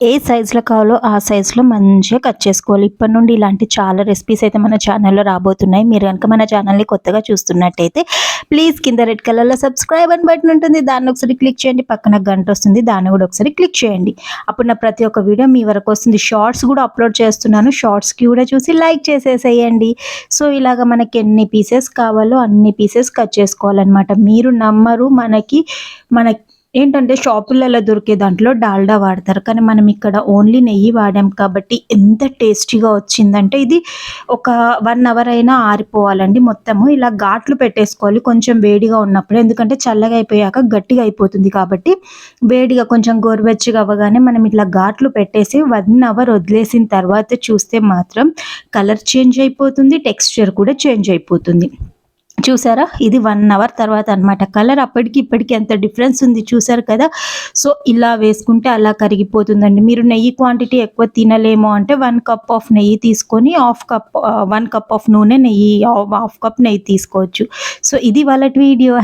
ఏ సైజులో కావాలో ఆ సైజులో మంచిగా కట్ చేసుకోవాలి. ఇప్పటి నుండి ఇలాంటి చాలా రెసిపీస్ అయితే మన ఛానల్లో రాబోతున్నాయి. మీరు కనుక మన ఛానల్ని కొత్తగా చూస్తున్నట్టయితే ప్లీజ్ కింద రెడ్ కలర్లో సబ్స్క్రైబ్ అని బటన్ ఉంటుంది. దాన్ని ఒకసారి క్లిక్ చేయండి. పక్కన గంట వస్తుంది. దాన్ని కూడా ఒకసారి క్లిక్ చేయండి. అప్పుడు నా ప్రతి ఒక్క వీడియో మీ వరకు వస్తుంది. షార్ట్స్ కూడా అప్లోడ్ చేస్తున్నాను. షార్ట్స్కి కూడా చూసి లైక్ చేసేసేయండి. సో ఇలాగ మనకి ఎన్ని పీసెస్ కావాలో అన్ని పీసెస్ కట్ చేసుకోవాలన్నమాట. మీరు నమ్మరు. మనకి మన ఏంటంటే షాపులలో దొరికే దాంట్లో డాల్డా వాడతారు. కానీ మనం ఇక్కడ ఓన్లీ నెయ్యి వాడాం కాబట్టి ఎంత టేస్టీగా వచ్చిందంటే ఇది ఒక వన్ అవర్ అయినా ఆరిపోవాలండి మొత్తము. ఇలా ఘాట్లు పెట్టేసుకోవాలి కొంచెం వేడిగా ఉన్నప్పుడు. ఎందుకంటే చల్లగా అయిపోయాక గట్టిగా అయిపోతుంది కాబట్టి వేడిగా కొంచెం గోరువెచ్చగా అవ్వగానే మనం ఇట్లా ఘాట్లు పెట్టేసి వన్ అవర్ వదిలేసిన తర్వాత చూస్తే మాత్రం కలర్ చేంజ్ అయిపోతుంది టెక్స్చర్ కూడా చేంజ్ అయిపోతుంది. చూసారా? ఇది వన్ అవర్ తర్వాత అనమాట కలర్ అప్పటికి ఇప్పటికి ఎంత డిఫరెన్స్ ఉంది చూసారు కదా? సో ఇలా వేసుకుంటే అలా కరిగిపోతుందండి. మీరు నెయ్యి క్వాంటిటీ ఎక్కువ తినలేమో అంటే వన్ కప్ ఆఫ్ నెయ్యి తీసుకొని half cup one cup of నూనె నెయ్యి హాఫ్ కప్ నెయ్యి తీసుకోవచ్చు. సో ఇది వాళ్ళ వీడియో